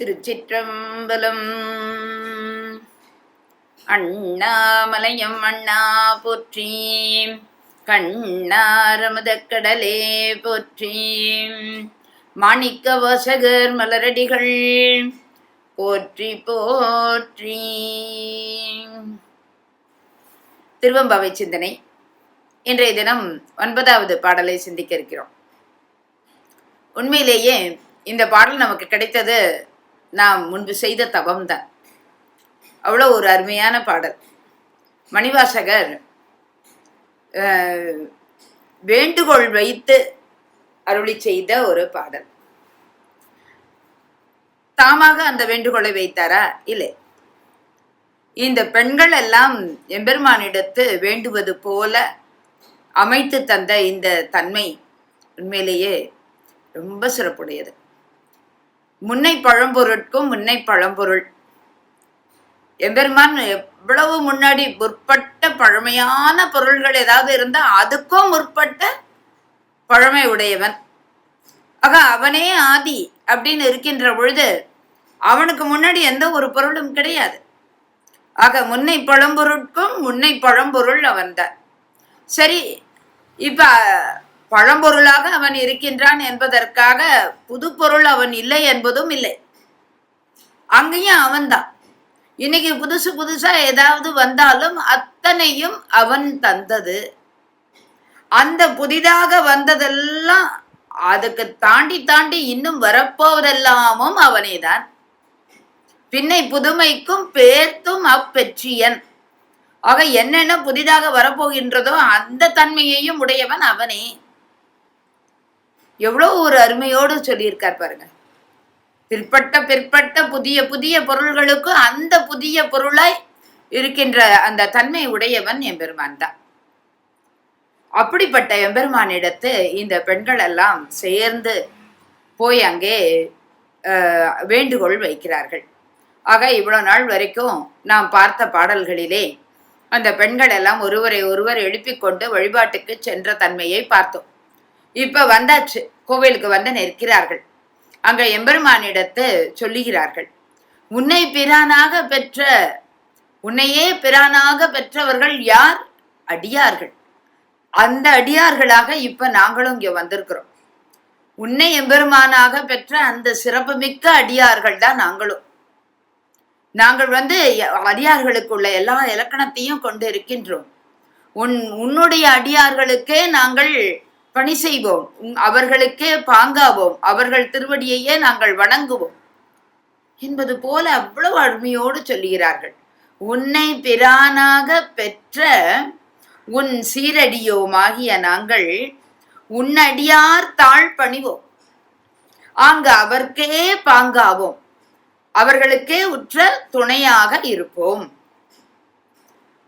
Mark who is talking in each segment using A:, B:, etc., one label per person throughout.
A: திருச்சிற்றம்பலம். அண்ணாமலையம் அண்ணா போற்றி கண்ணாரமுதக் கடலே போற்றி. மாணிக்க வாசகர் மலரடிகள் போற்றி போற்றி. திருவம்பாவை சிந்தனை. இன்றைய தினம் ஒன்பதாவது பாடலை சிந்திக்க இருக்கிறோம். உண்மையிலேயே இந்த பாடல் நமக்கு கிடைத்தது நாம் முன்பு செய்த தபம்தான் அவ்வளோ ஒரு அருமையான பாடல். மணிவாசகர் வேண்டுகோள் வைத்து அருளி செய்த ஒரு பாடல். தாமாக அந்த வேண்டுகோளை வைத்தாரா? இல்லை. இந்த பெண்கள் எல்லாம் எம்பெருமானிடத்து வேண்டுவது போல அமைத்து தந்த இந்த தன்மை உண்மையிலேயே ரொம்ப சிறப்புடையது. முன்னை பழம்பொருட்கும் முன்னை பழம்பொருள் எம்பெருமான் எவ்வளவு முன்னாடி முற்பட்ட பழமையான பொருள்கள் ஏதாவது இருந்தா அதுக்கும் முற்பட்ட பழமை உடையவன். ஆக அவனே ஆதி அப்படின்னு இருக்கின்ற பொழுது அவனுக்கு முன்னாடி எந்த ஒரு பொருளும் கிடையாது. ஆக முன்னை பழம்பொருட்கும் முன்னை பழம்பொருள் அவன்தான். சரி இப்ப பழம்பொருளாக அவன் இருக்கின்றான் என்பதற்காக புது பொருள் அவன் இல்லை என்பதும் இல்லை. அங்கேயும் அவன்தான். இன்னைக்கு புதுசு புதுசா ஏதாவது வந்தாலும் அத்தனையும் அவன் தந்தது. அந்த புதிதாக வந்ததெல்லாம் அதுக்கு தாண்டி தாண்டி இன்னும் வரப்போவதெல்லாமும் அவனேதான். பின்னை புதுமைக்கும் பேர்த்தும் அப்பெற்றியன். ஆக என்னென்ன புதிதாக வரப்போகின்றதோ அந்த தன்மையையும் உடையவன் அவனே. எவ்வளவு ஒரு அருமையோடு சொல்லியிருக்கார் பாருங்க. பிற்பட்ட பிற்பட்ட புதிய புதிய பொருள்களுக்கு அந்த புதிய பொருளாய் இருக்கின்ற அந்த தன்மை உடையவன் எம்பெருமான் தான். அப்படிப்பட்ட எம்பெருமானிடத்து இந்த பெண்கள் எல்லாம் சேர்ந்து போய் அங்கே அஹ், வேண்டுகோள் வைக்கிறார்கள். ஆக இவ்வளவு நாள் வரைக்கும் நாம் பார்த்த பாடல்களிலே அந்த பெண்கள் எல்லாம் ஒருவரை ஒருவர் எழுப்பிக்கொண்டு வழிபாட்டுக்கு சென்ற தன்மையை பார்த்தோம். இப்ப வந்தாச்சு. கோவிலுக்கு வந்து நிற்கிறார்கள். அங்க எம்பெருமானிடத்து சொல்லுகிறார்கள். உன்னை பிரானாக பெற்ற உன்னையே பிரானாக பெற்றவர்கள் யார்? அடியார்கள். அந்த அடியார்களாக இப்ப நாங்களும் இங்க வந்திருக்கிறோம். உன்னை எம்பெருமானாக பெற்ற அந்த சிறப்புமிக்க அடியார்கள் தான் நாங்களும். நாங்கள் வந்து அடியார்களுக்குள்ள எல்லா இலக்கணத்தையும் கொண்டு இருக்கின்றோம். உன் உன்னுடைய அடியார்களுக்கே நாங்கள் பணி செய்வோம். அவர்களுக்கே பாங்காவோம். அவர்கள் திருவடியையே நாங்கள் வணங்குவோம். என்பது போல அவ்வளவு அருமையோடு சொல்லுகிறார்கள். உன்னை பிரானாக பெற்ற உன் சீரடியோமாகிய நாங்கள் உன்னடியார் தாழ் பணிவோம். ஆங்கு அவர்க்கே பாங்காவோம். அவர்களுக்கே உற்ற துணையாக இருப்போம்.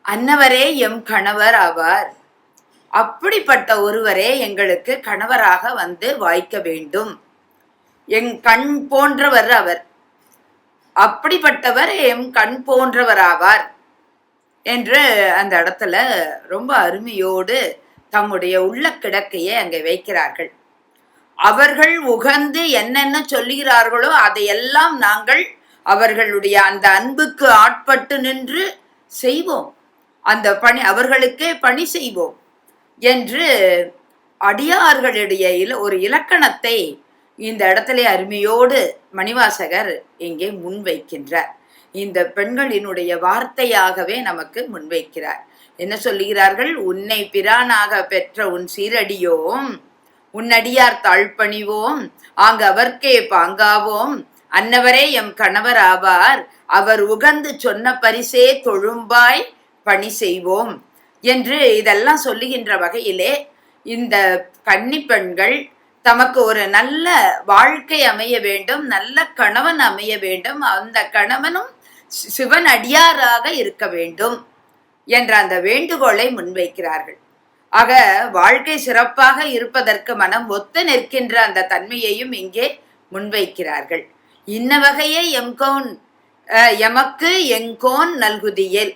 A: அன்னவரே எம் கணவர் ஆவார். அப்படிப்பட்ட ஒருவரே எங்களுக்கு கணவராக வந்து வாய்க்க வேண்டும். என் கண் போன்றவர் அவர். அப்படிப்பட்டவர் எம் கண் போன்றவராவார் என்று அந்த இடத்துல ரொம்ப அருமையோடு தம்முடைய உள்ள கிடக்கையை அங்கே வைக்கிறார்கள். அவர்கள் உகந்து என்னென்ன சொல்லுகிறார்களோ அதையெல்லாம் நாங்கள் அவர்களுடைய அந்த அன்புக்கு ஆட்பட்டு நின்று செய்வோம். அந்த பணி அவர்களுக்கே பணி செய்வோம். என்று அடியார்களிடையில் ஒரு இலக்கணத்தை இந்த இடத்துல அருமையோடு மணிவாசகர் இங்கே முன்வைக்கின்றார். இந்த பெண்களினுடைய வார்த்தையாகவே நமக்கு முன்வைக்கிறார். என்ன சொல்லுகிறார்கள்? உன்னை பிரானாக பெற்ற உன் சீரடியோம் உன்னடியார் தாழ்பணிவோம் ஆங்கு அவர்க்கே பாங்காவோம். அன்னவரே எம் கணவர் ஆவார் அவர் உகந்து சொன்ன பரிசே தொழும்பாய் பணி செய்வோம். என்று இதெல்லாம் சொல்லுகின்ற வகையிலே இந்த கன்னி பெண்கள் தமக்கு ஒரு நல்ல வாழ்க்கை அமைய வேண்டும் நல்ல கணவன் அமைய வேண்டும் அந்த கணவனும் சி- சிவன் அடியாராக இருக்க வேண்டும் என்ற அந்த வேண்டுகோளை முன்வைக்கிறார்கள். ஆக வாழ்க்கை சிறப்பாக இருப்பதற்கு மனம் ஒத்து நிற்கின்ற அந்த தன்மையையும் இங்கே முன்வைக்கிறார்கள். இன்ன வகையே எம்கோன் எமக்கு எங்கோன் நல்குதியல்.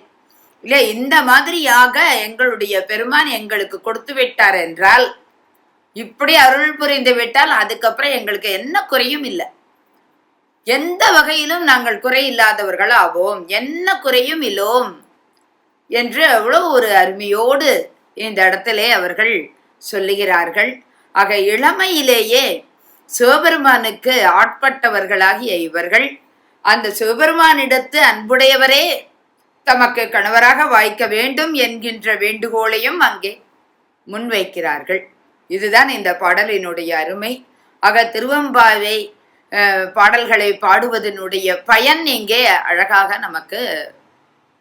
A: இல்லை இந்த மாதிரியாக எங்களுடைய பெருமான் எங்களுக்கு கொடுத்து விட்டார் என்றால் இப்படி அருள் புரிந்து விட்டால் அதுக்கப்புறம் எங்களுக்கு என்ன குறையும் இல்லை. எந்த வகையிலும் நாங்கள் குறை இல்லாதவர்கள் ஆவோம் என்ன குறையும் இல்லோம் என்று அவ்வளோ ஒரு அருமையோடு இந்த இடத்திலே அவர்கள் சொல்லுகிறார்கள். ஆக இளமையிலேயே சிவபெருமானுக்கு ஆட்பட்டவர்களாகிய இவர்கள் அந்த சிவபெருமானிடத்து அன்புடையவரே தமக்கு கணவராக வாய்க்க வேண்டும் என்கின்ற வேண்டுகோளையும் அங்கே முன்வைக்கிறார்கள். இதுதான் இந்த பாடலினுடைய அருமை. ஆக திருவம்பாவை பாடல்களை பாடுவதனுடைய பயன் இங்கே அழகாக நமக்கு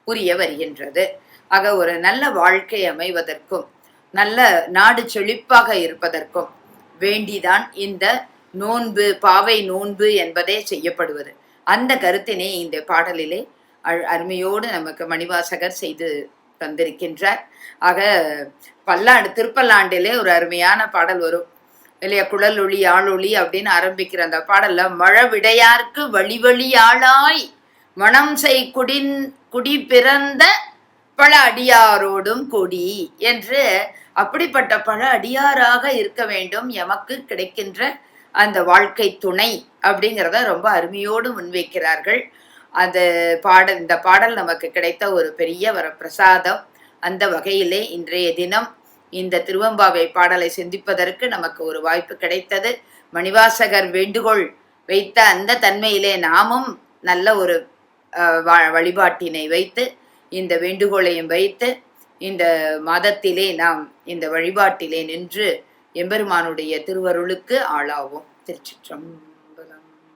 A: புரிய வருகின்றது. ஆக ஒரு நல்ல வாழ்க்கை அமைவதற்கும் நல்ல நாடு செழிப்பாக இருப்பதற்கும் வேண்டிதான் இந்த நோன்பு பாவை நோன்பு என்பதே செய்யப்படுவது. அந்த கருத்தினை இந்த பாடலிலே அருமையோடு நமக்கு மணிவாசகர் செய்து தந்திருக்கின்றார். ஆக பல்லாண்டு திருப்பல்லாண்டிலே ஒரு அருமையான பாடல் வரும். இல்லையா? குழல் ஒளி ஆளொளி அப்படின்னு ஆரம்பிக்கிற அந்த பாடல்ல மழை விடையார்க்கு வழி வழி ஆளாய் மனம் செய் குடின் குடி பிறந்த பல அடியாரோடும் கொடி என்று அப்படிப்பட்ட பல அடியாராக இருக்க வேண்டும் எமக்கு கிடைக்கின்ற அந்த வாழ்க்கை துணை அப்படிங்கிறத ரொம்ப அருமையோடு முன்வைக்கிறார்கள். அது பாடல் இந்த பாடல் நமக்கு கிடைத்த ஒரு பெரிய வர பிரசாதம் அந்த வகையிலே இன்றைய தினம் இந்த திருவம்பாவை பாடலை சிந்திப்பதற்கு நமக்கு ஒரு வாய்ப்பு கிடைத்தது. மணிவாசகர் வேண்டுகோள் வைத்த அந்த தன்மையிலே நாமும் நல்ல ஒரு வழிபாட்டினை வைத்து இந்த வேண்டுகோளையும் வைத்து இந்த மாதத்திலே நாம் இந்த வழிபாட்டிலே நின்று எம்பெருமானுடைய திருவருளுக்கு ஆளாவோம். திருச்சிற்றம்